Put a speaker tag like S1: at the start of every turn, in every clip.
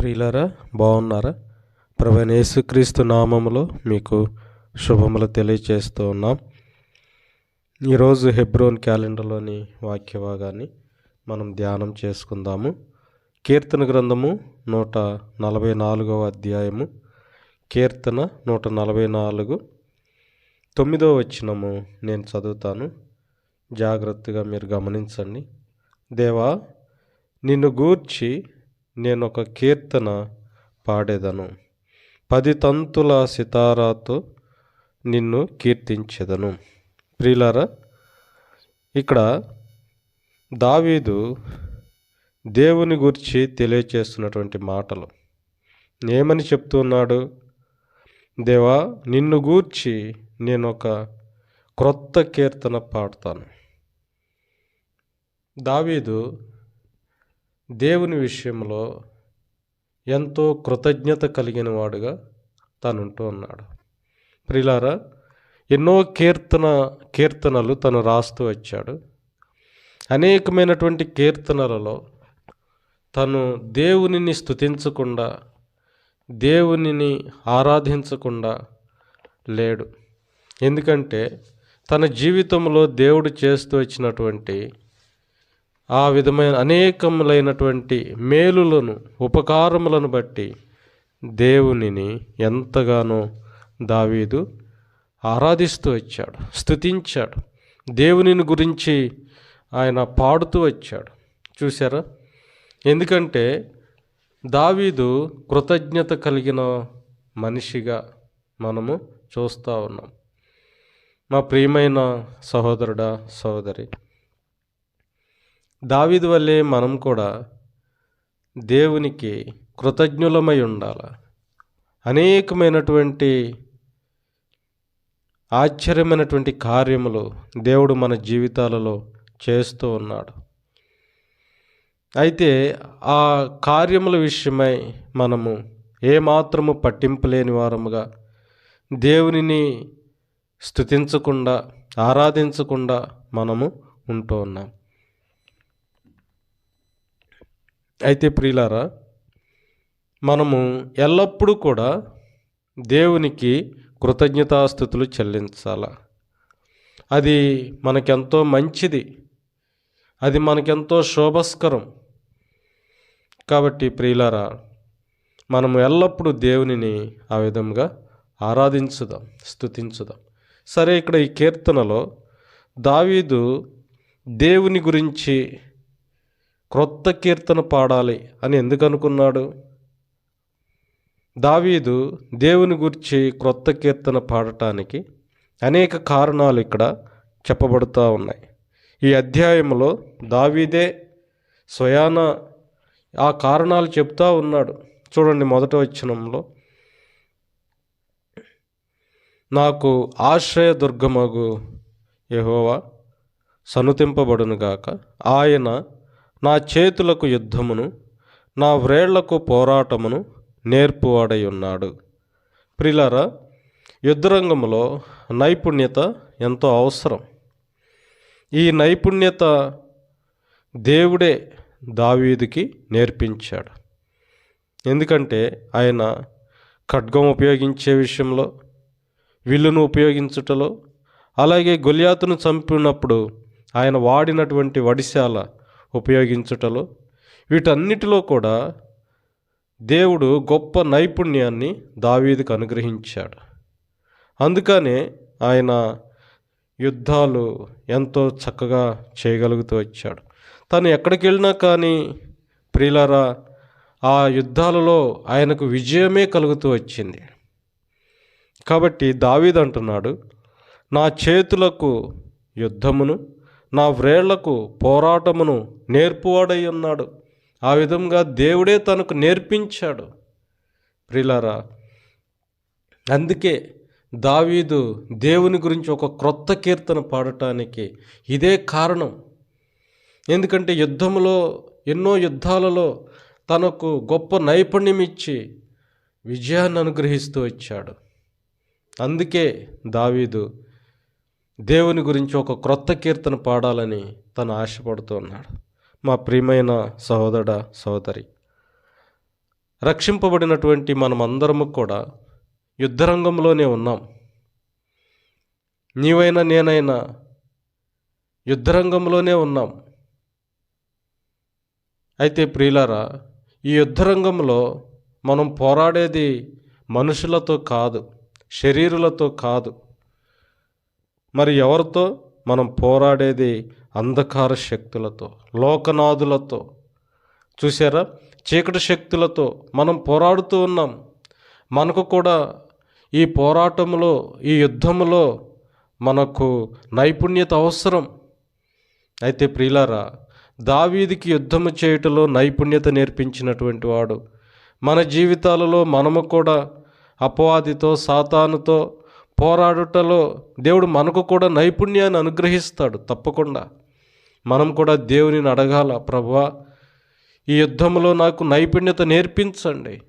S1: ప్రియులరా బాగున్నారా? ప్రవణ యేసుక్రీస్తు నామములో మీకు శుభములు తెలియచేస్తూ ఉన్నాం. ఈరోజు హెబ్రోన్ క్యాలెండర్లోని వాక్య భాగాన్ని మనం ధ్యానం చేసుకుందాము. కీర్తన గ్రంథము నూట నలభై నాలుగవ అధ్యాయము. కీర్తన నూట నలభై నాలుగు. తొమ్మిదవ వచ్చినము నేను చదువుతాను. జాగ్రత్తగా మీరు గమనించండి. దేవా నిన్ను గూర్చి నేను ఒక కీర్తన పాడేదను. పది తంతుల సితారాతో నిన్ను కీర్తించెదను. ప్రియులారా ఇక్కడ దావీదు దేవుని గురించి తెలియచేస్తున్నటువంటి మాటలు. ఏమని చెప్తున్నాడు? దేవా నిన్ను గూర్చి నేను ఒక క్రొత్త కీర్తన పాడతాను. దావీదు దేవుని విషయంలో ఎంతో కృతజ్ఞత కలిగిన వాడుగా తనుంటూ ఉన్నాడు. ప్రిలారా ఎన్నో కీర్తన కీర్తనలు తను రాస్తూ వచ్చాడు. అనేకమైనటువంటి కీర్తనలలో తను దేవునిని స్తుతించకుండా దేవునిని ఆరాధించకుండా లేడు. ఎందుకంటే తన జీవితంలో దేవుడు చేస్తూ వచ్చినటువంటి ఆ విధమైన అనేకములైనటువంటి మేలులను ఉపకారములను బట్టి దేవునిని ఎంతగానో దావీదు ఆరాధిస్తూ వచ్చాడు స్థుతించాడు దేవునిని గురించి ఆయన పాడుతూ వచ్చాడు. చూసారా ఎందుకంటే దావీదు కృతజ్ఞత కలిగిన మనిషిగా మనము చూస్తూ ఉన్నాం. మా ప్రియమైన సహోదరుడా సహోదరి దావీదు వల్లే మనం కూడా దేవునికి కృతజ్ఞులమై ఉండాలి. అనేకమైనటువంటి ఆశ్చర్యమైనటువంటి కార్యములు దేవుడు మన జీవితాలలో చేస్తూ ఉన్నాడు. అయితే ఆ కార్యముల విషయమై మనము ఏమాత్రము పట్టింపు లేని వారముగా దేవునిని స్థుతించకుండా ఆరాధించకుండా మనము ఉంటూ ఉన్నాం. అయితే ప్రియులారా మనము ఎల్లప్పుడూ కూడా దేవునికి కృతజ్ఞతాస్థుతులు చెల్లించాల? అది మనకెంతో మంచిది. అది మనకెంతో శోభస్కరం. కాబట్టి ప్రియులారా మనము ఎల్లప్పుడూ దేవునిని ఆ విధంగా ఆరాధించుదాం స్తుతించుదాం. సరే ఇక్కడ ఈ కీర్తనలో దావీదు దేవుని గురించి క్రొత్త కీర్తన పాడాలి అని ఎందుకు అనుకున్నాడు? దావీదు దేవుని గురించి క్రొత్త కీర్తన పాడటానికి అనేక కారణాలు ఇక్కడ చెప్పబడుతూ ఉన్నాయి. ఈ అధ్యాయంలో దావీదే స్వయాన ఆ కారణాలు చెప్తా ఉన్నాడు. చూడండి మొదట వచ్చినంలో నాకు ఆశ్రయ దుర్గమగు యహోవా సనుతింపబడునుగాక. ఆయన నా చేతులకు యుద్ధమును నా వ్రేళ్ళకు పోరాటమును నేర్పువాడై ఉన్నాడు. ప్రిలరా యుద్ధరంగంలో నైపుణ్యత ఎంతో అవసరం. ఈ నైపుణ్యత దేవుడే దావీదుకి నేర్పించాడు. ఎందుకంటే ఆయన ఖడ్గం ఉపయోగించే విషయంలో విల్లును ఉపయోగించుటలో అలాగే గొలియాతును చంపినప్పుడు ఆయన వాడినటువంటి వడిశాల ఉపయోగించుటలో. వీటన్నిటిలో కూడా దేవుడు గొప్ప నైపుణ్యాన్ని దావీదుకు అనుగ్రహించాడు. అందుకనే ఆయన యుద్ధాలు ఎంతో చక్కగా చేయగలుగుతూ వచ్చాడు. తను ఎక్కడికి వెళ్ళినా కానీ ప్రియులరా ఆ యుద్ధాలలో ఆయనకు విజయమే కలుగుతూ వచ్చింది. కాబట్టి దావీద్ అంటున్నాడు నా చేతులకు యుద్ధమును నా వ్రేళ్ళకు పోరాటమును నేర్పువాడై ఉన్నాడు. ఆ విధంగా దేవుడే తనకు నేర్పించాడు. ప్రిలారా అందుకే దావీదు దేవుని గురించి ఒక క్రొత్త కీర్తన పాడటానికి ఇదే కారణం. ఎందుకంటే యుద్ధంలో ఎన్నో యుద్ధాలలో తనకు గొప్ప నైపుణ్యం ఇచ్చి విజయాన్ని అనుగ్రహిస్తూ వచ్చాడు. అందుకే దావీదు దేవుని గురించి ఒక క్రొత్త కీర్తన పాడాలని తను ఆశపడుతూ ఉన్నాడు. మా ప్రియమైన సహోదర సహోదరి రక్షింపబడినటువంటి మనమందరము కూడా యుద్ధరంగంలోనే ఉన్నాం. నీవైనా నేనైనా యుద్ధరంగంలోనే ఉన్నాం. అయితే ప్రియులారా ఈ యుద్ధరంగంలో మనం పోరాడేది మనుషులతో కాదు శరీరులతో కాదు. మరి ఎవరితో? మనం పోరాడేది అంధకార శక్తులతో లోకనాథులతో. చూసారా చీకటి శక్తులతో మనం పోరాడుతూ ఉన్నాం. మనకు కూడా ఈ పోరాటంలో ఈ యుద్ధంలో మనకు నైపుణ్యత అవసరం. అయితే ప్రియులారా దావీదికి యుద్ధము చేయుటలో నైపుణ్యత నేర్పించినటువంటి వాడు. మన జీవితాలలో మనము కూడా అపవాదితో సాతానుతో పోరాడుటలో దేవుడు మనకు కూడా నైపుణ్యాన్ని అనుగ్రహిస్తాడు తప్పకుండా. మనం కూడా దేవునిని అడగాల ప్రభా ఈ యుద్ధంలో నాకు నైపుణ్యత నేర్పించండి.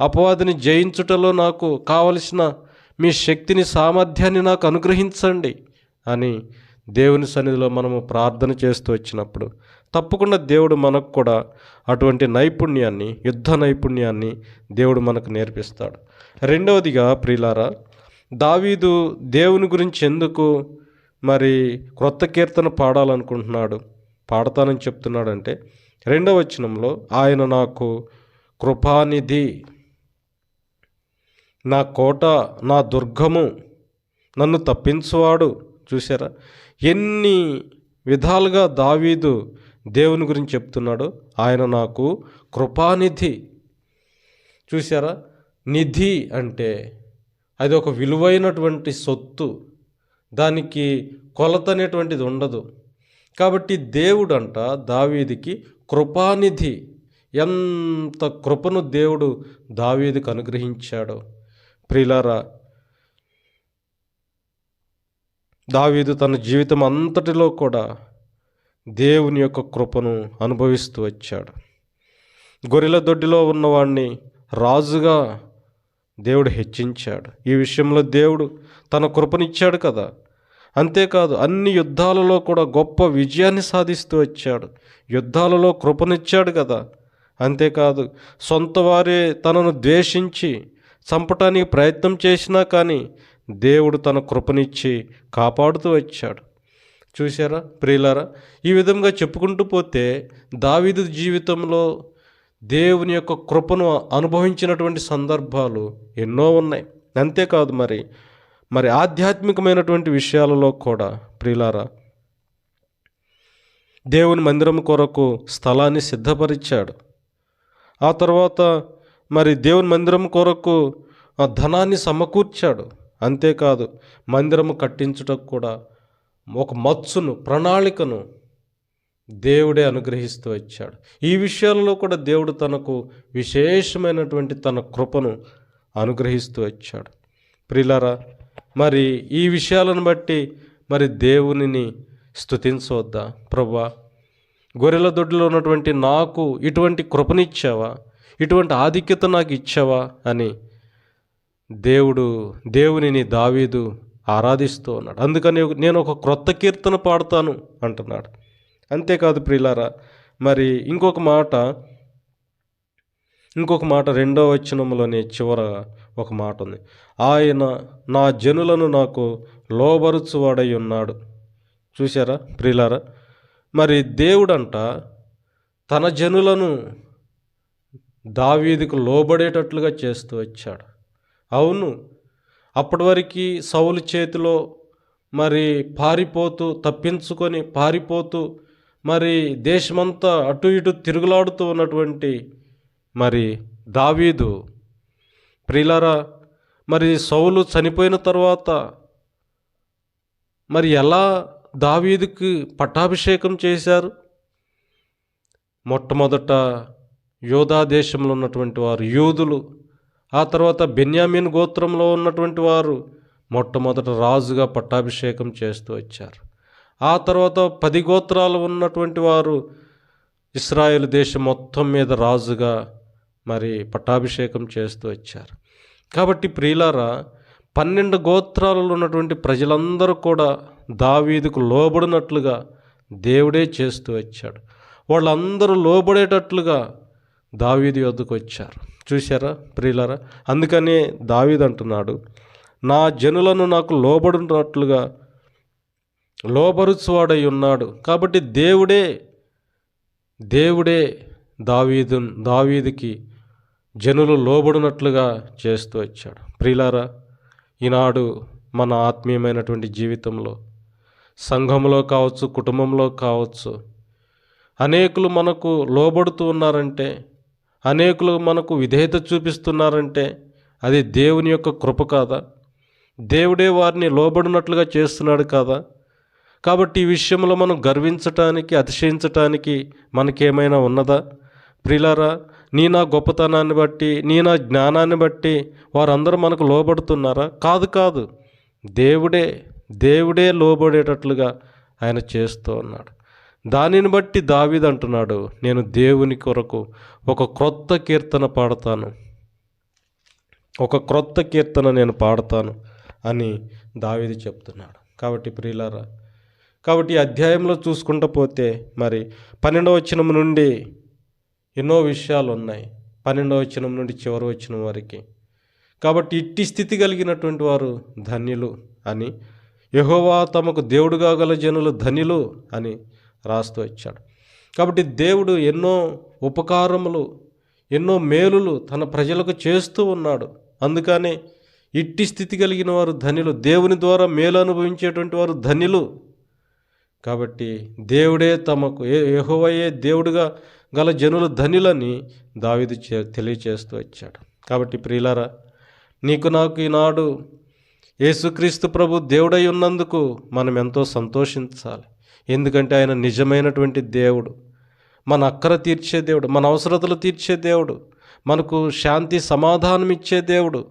S1: అపవాదిని జయించుటలో నాకు కావలసిన మీ శక్తిని సామర్థ్యాన్ని నాకు అనుగ్రహించండి అని దేవుని సన్నిధిలో మనము ప్రార్థన చేస్తూ వచ్చినప్పుడు తప్పకుండా దేవుడు మనకు కూడా అటువంటి నైపుణ్యాన్ని యుద్ధ నైపుణ్యాన్ని దేవుడు మనకు నేర్పిస్తాడు. రెండవదిగా ప్రిలారా దావీదు దేవుని గురించి ఎందుకు మరి క్రొత్త కీర్తన పాడాలనుకుంటున్నాడు పాడతానని చెప్తున్నాడంటే రెండవ వచనంలో ఆయన నాకు కృపానిధి నా కోట నా దుర్గము నన్ను తప్పించువాడు. చూసారా ఎన్ని విధాలుగా దావీదు దేవుని గురించి చెప్తున్నాడు ఆయన నాకు కృపానిధి. చూసారా నిధి అంటే అది ఒక విలువైనటువంటి సొత్తు. దానికి కొలత అనేటువంటిది ఉండదు. కాబట్టి దేవుడు అంట దావీదికి కృపానిధి. ఎంత కృపను దేవుడు దావీదికి అనుగ్రహించాడో. ప్రిలారా దావీదు తన జీవితం అంతటిలో కూడా దేవుని యొక్క కృపను అనుభవిస్తూ వచ్చాడు. గొర్రెల దొడ్డిలో ఉన్నవాడిని రాజుగా దేవుడు హెచ్చించాడు. ఈ విషయంలో దేవుడు తన కృపనిచ్చాడు కదా. అంతేకాదు అన్ని యుద్ధాలలో కూడా గొప్ప విజయాన్ని సాధిస్తూ వచ్చాడు. యుద్ధాలలో కృపనిచ్చాడు కదా. అంతేకాదు సొంత వారే తనను ద్వేషించి చంపటానికి ప్రయత్నం చేసినా కానీ దేవుడు తన కృపనిచ్చి కాపాడుతూ వచ్చాడు. చూసారా ప్రియులారా? ఈ విధంగా చెప్పుకుంటూ పోతే దావీదు జీవితంలో దేవుని యొక్క కృపను అనుభవించినటువంటి సందర్భాలు ఎన్నో ఉన్నాయి. అంతేకాదు మరి మరి ఆధ్యాత్మికమైనటువంటి విషయాలలో కూడా ప్రియులారా దేవుని మందిరం కొరకు స్థలాన్ని సిద్ధపరిచాడు. ఆ తర్వాత మరి దేవుని మందిరం కొరకు ఆ ధనాన్ని సమకూర్చాడు. అంతేకాదు మందిరము కట్టించుటకు కూడా ఒక మత్సును ప్రణాళికను దేవుడే అనుగ్రహిస్తూ వచ్చాడు. ఈ విషయాలలో కూడా దేవుడు తనకు విశేషమైనటువంటి తన కృపను అనుగ్రహిస్తూ వచ్చాడు. ప్రిలరా మరి ఈ విషయాలను బట్టి మరి దేవునిని స్తుతించవద్దా ప్రభా గొర్రెల దొడ్డిలో ఉన్నటువంటి నాకు ఇటువంటి కృపనిచ్చావా? ఇటువంటి ఆధిక్యత నాకు ఇచ్చావా? అని దేవుడు దేవునిని దావీదు ఆరాధిస్తూ ఉన్నాడు. అందుకని నేను ఒక క్రొత్త కీర్తన పాడతాను అంటున్నాడు. అంతేకాదు ప్రియులారా మరి ఇంకొక మాట ఇంకొక మాట రెండో వచనంలోని చివర ఒక మాట ఉంది. ఆయన నా జనులను నాకు లోబరుచువాడై ఉన్నాడు. చూసారా ప్రియులారా? మరి దేవుడంట తన జనులను దావీదికి లోబడేటట్లుగా చేస్తూ వచ్చాడు. అవును అప్పటి వరకు సౌలు చేతిలో మరి పారిపోతూ తప్పించుకొని పారిపోతూ మరి దేశమంతా అటు ఇటు తిరుగులాడుతూ ఉన్నటువంటి మరి దావీదు. ప్రిలారా మరి సౌలు చనిపోయిన తర్వాత మరి ఎలా దావీదుకి పట్టాభిషేకం చేశారు? మొట్టమొదట యోధా దేశంలో ఉన్నటువంటి వారు యూదులు ఆ తర్వాత బెన్యామిన్ గోత్రంలో ఉన్నటువంటి వారు మొట్టమొదట రాజుగా పట్టాభిషేకం చేస్తూ వచ్చారు. ఆ తర్వాత పది గోత్రాలు ఉన్నటువంటి వారు ఇస్రాయేల్ దేశం మొత్తం మీద రాజుగా మరి పట్టాభిషేకం చేస్తూ వచ్చారు. కాబట్టి ప్రియులారా పన్నెండు గోత్రాలలో ఉన్నటువంటి ప్రజలందరూ కూడా దావీదుకు లోబడినట్లుగా దేవుడే చేస్తూ వచ్చాడు. వాళ్ళందరూ లోబడేటట్లుగా దావీది వద్దకు వచ్చారు. చూశారా ప్రియులారా? అందుకనే దావీద్ అంటున్నాడు నా జనులను నాకు లోబడినట్లుగా లోబరుచువాడై ఉన్నాడు కాబట్టి దేవుడే దేవుడే దావీదు దావీదుకి జనులు లోబడినట్లుగా చేస్తూ వచ్చాడు. ప్రిలారా ఈనాడు మన ఆత్మీయమైనటువంటి జీవితంలో సంఘంలో కావచ్చు కుటుంబంలో కావచ్చు అనేకులు మనకు లోబడుతూ ఉన్నారంటే అనేకులు మనకు విధేయత చూపిస్తున్నారంటే అది దేవుని యొక్క కృప కాదా? దేవుడే వారిని లోబడినట్లుగా చేస్తున్నాడు కాదా? కాబట్టి ఈ విషయంలో మనం గర్వించటానికి అతిశయించటానికి మనకేమైనా ఉన్నదా? ప్రిలారా నీ నా గొప్పతనాన్ని బట్టి నీ నా జ్ఞానాన్ని బట్టి వారందరూ మనకు లోబడుతున్నారా? కాదు కాదు. దేవుడే దేవుడే లోబడేటట్లుగా ఆయన చేస్తూ ఉన్నాడు. దానిని బట్టి దావిద్ అంటున్నాడు నేను దేవుని కొరకు ఒక క్రొత్త కీర్తన పాడతాను. ఒక క్రొత్త కీర్తన నేను పాడతాను అని దావిది చెప్తున్నాడు. కాబట్టి ప్రియులారా కాబట్టి ఈ అధ్యాయంలో చూసుకుంటూ పోతే మరి పన్నెండవ వచనం నుండి ఎన్నో విషయాలు ఉన్నాయి. పన్నెండవ వచనం నుండి చివరి వచనం వరకు. కాబట్టి ఇట్టి స్థితి కలిగినటువంటి వారు ధన్యులు అని యహోవా తమకు దేవుడుగా గల జనులు ధన్యులు అని రాస్తూ వచ్చాడు. కాబట్టి దేవుడు ఎన్నో ఉపకారములు ఎన్నో మేలులు తన ప్రజలకు చేస్తూ ఉన్నాడు. అందుకనే ఇట్టి స్థితి కలిగిన వారు ధన్యులు. దేవుని ద్వారా మేలు అనుభవించేటువంటి వారు ధనులు కాబట్టి దేవుడే తమకు ఏ దేవుడుగా గల జనుల ధనులని దావిది తెలియచేస్తూ వచ్చాడు. కాబట్టి ప్రియులారా నీకు నాకు ఈనాడు యేసుక్రీస్తు ప్రభు దేవుడై ఉన్నందుకు మనం ఎంతో సంతోషించాలి. ఎందుకంటే ఆయన నిజమైనటువంటి దేవుడు. మన అక్కర తీర్చే దేవుడు మన అవసరతలు తీర్చే దేవుడు మనకు శాంతి సమాధానం ఇచ్చే దేవుడు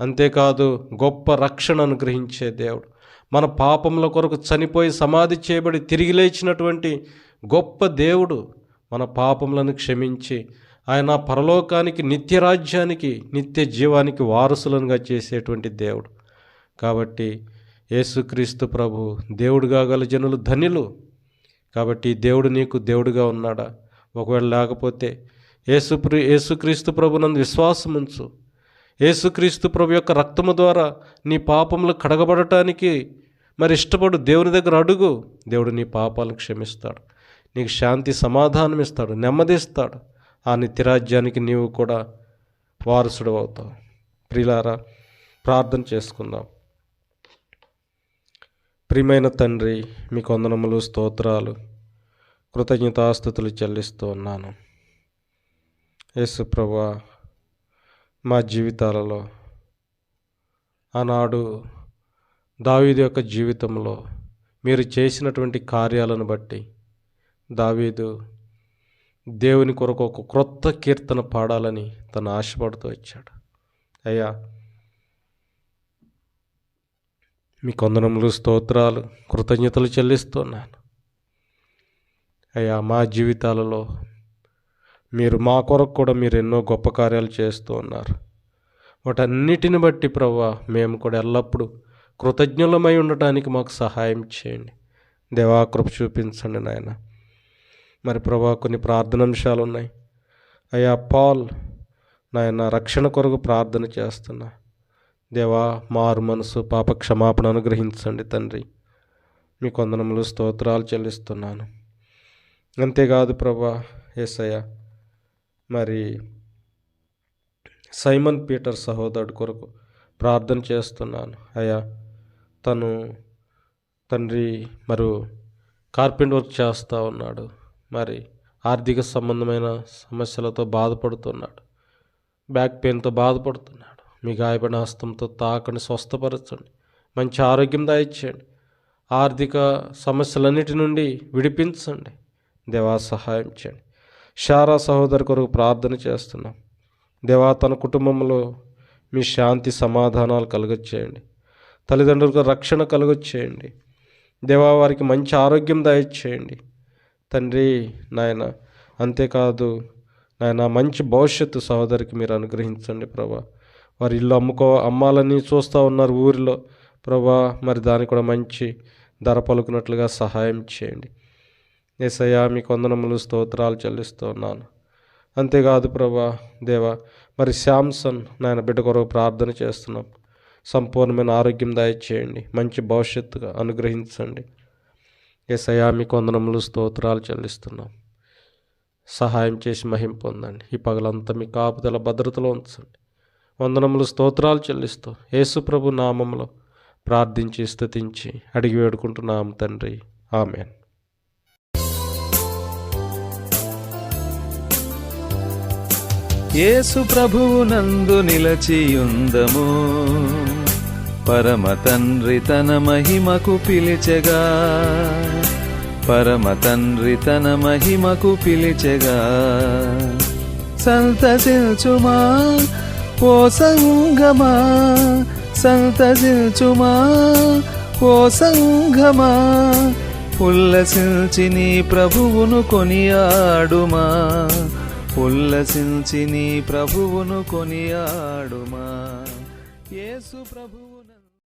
S1: అంతేకాదు గొప్ప రక్షణ అనుగ్రహించే దేవుడు. మన పాపముల కొరకు చనిపోయి సమాధి చేయబడి తిరిగి లేచినటువంటి గొప్ప దేవుడు మన పాపములను క్షమించి ఆయన పరలోకానికి నిత్య రాజ్యానికి నిత్య జీవానికి వారసులనుగా చేసేటువంటి దేవుడు. కాబట్టి యేసుక్రీస్తు ప్రభు దేవుడుగా గల జనులు ధన్యులు. కాబట్టి దేవుడు నీకు దేవుడుగా ఉన్నాడా? ఒకవేళ లేకపోతే యేసు యేసుక్రీస్తు ప్రభు నందు విశ్వాసం ఉంచు యేసుక్రీస్తు ప్రభు యొక్క రక్తము ద్వారా నీ పాపములు కడగబడటానికి మరి ఇష్టపడు దేవుని దగ్గర అడుగు. దేవుడు నీ పాపాలను క్షమిస్తాడు. నీకు శాంతి సమాధానం ఇస్తాడు. నెమ్మదిస్తాడు ఆ నిత్యరాజ్యానికి నీవు కూడా వారసుడు అవుతావు. ప్రిలారా ప్రార్థన చేసుకుందాం. ప్రియమైన తండ్రి మీ కొందనములు స్తోత్రాలు కృతజ్ఞతాస్థుతులు చెల్లిస్తూ ఉన్నాను. యేసు ప్రభా మా జీవితాలలో. ఆనాడు దావీదు యొక్క జీవితంలో మీరు చేసినటువంటి కార్యాలను బట్టి దావీదు దేవుని కొరకు ఒక క్రొత్త కీర్తన పాడాలని తను ఆశపడుతూ వచ్చాడు. అయ్యా మీ కొందనములు స్తోత్రాలు కృతజ్ఞతలు చెల్లిస్తున్నాను. అయ్యా మా జీవితాలలో మీరు మా కొరకు కూడా మీరు ఎన్నో గొప్ప కార్యాలు చేస్తూ ఉన్నారు. వాటన్నిటిని బట్టి ప్రవ్వా మేము కూడా ఎల్లప్పుడూ కృతజ్ఞులమై ఉండటానికి మాకు సహాయం చేయండి. దేవా కృప చూపించండి నాయన. మరి ప్రభా కొన్ని ప్రార్థనాంశాలు ఉన్నాయి. అయ్యా పాల్ నాయన రక్షణ కొరకు ప్రార్థన చేస్తున్నా. దేవా మారు మనసు పాప క్షమాపణ అనుగ్రహించండి తండ్రి. మీ కొందనములు స్తోత్రాలు చెల్లిస్తున్నాను. అంతేకాదు ప్రభా ఏసయ్య మరి సైమన్ పీటర్ సహోదరుడు కొరకు ప్రార్థన చేస్తున్నాను. అయ్యా తను తండ్రి మరి కార్పెంట్ వర్క్ చేస్తూ ఉన్నాడు. మరి ఆర్థిక సంబంధమైన సమస్యలతో బాధపడుతున్నాడు. బ్యాక్ పెయిన్తో బాధపడుతున్నాడు. మీ గాయపడిన హస్తంతో తాకని స్వస్థపరచండి. మంచి ఆరోగ్యం దాయిచ్చేయండి ఆర్థిక సమస్యలన్నిటి నుండి విడిపించండి. దేవా సహాయం చేయండి. షారా సహోదరి కొరకు ప్రార్థన చేస్తున్నాం. దేవా తన కుటుంబంలో మీ శాంతి సమాధానాలు కలుగొచ్చేయండి తల్లిదండ్రులకు రక్షణ కలుగొచ్చేయండి దేవా వారికి మంచి ఆరోగ్యం దయచేయండి. తండ్రి నాయన అంతేకాదు నాయన మంచి భవిష్యత్తు సహోదరికి మీరు అనుగ్రహించండి ప్రభా. వారి ఇల్లు అమ్ముకో అమ్మాలని చూస్తూ ఉన్నారు ఊరిలో. ప్రభా మరి దానికి కూడా మంచి ధర పలుకున్నట్లుగా సహాయం చేయండి. ఏసయ్యా మీ కొందనములు స్తోత్రాలు చెల్లిస్తున్నాను. అంతేకాదు ప్రభా దేవా మరి శాంసన్ నాయన బిడ్డ కొరకు ప్రార్థన చేస్తున్నాం. సంపూర్ణమైన ఆరోగ్యం దయచేయండి. మంచి భవిష్యత్తుగా అనుగ్రహించండి. ఏసయ్యా మీకు వందనములు స్తోత్రాలు చెల్లిస్తున్నాం. సహాయం చేసి మహిం పొందండి. ఈ పగలంతా మీ కాపుదల భద్రతలో ఉంచండి. వందనములు స్తోత్రాలు చెల్లిస్తూ యేసుప్రభు నామంలో ప్రార్థించి స్థుతించి అడిగి వేడుకుంటున్నాం తండ్రి. ఆమెన్.
S2: యేసు ప్రభువు నందు నిలచియుందము. పరమ తండ్రి తన మహిమకు పిలిచెగా. పరమ తండ్రి తన మహిమకు పిలిచెగా సంతసిల్చుమా ఓ సంగమా. సంతసిల్చుమా ఓ సంగమా ఉల్లసించి నీ ప్రభువును కొనియాడుమా. ఉల్లసించి నీ ప్రభువును కొనియాడుమా. యేసు ప్రభువు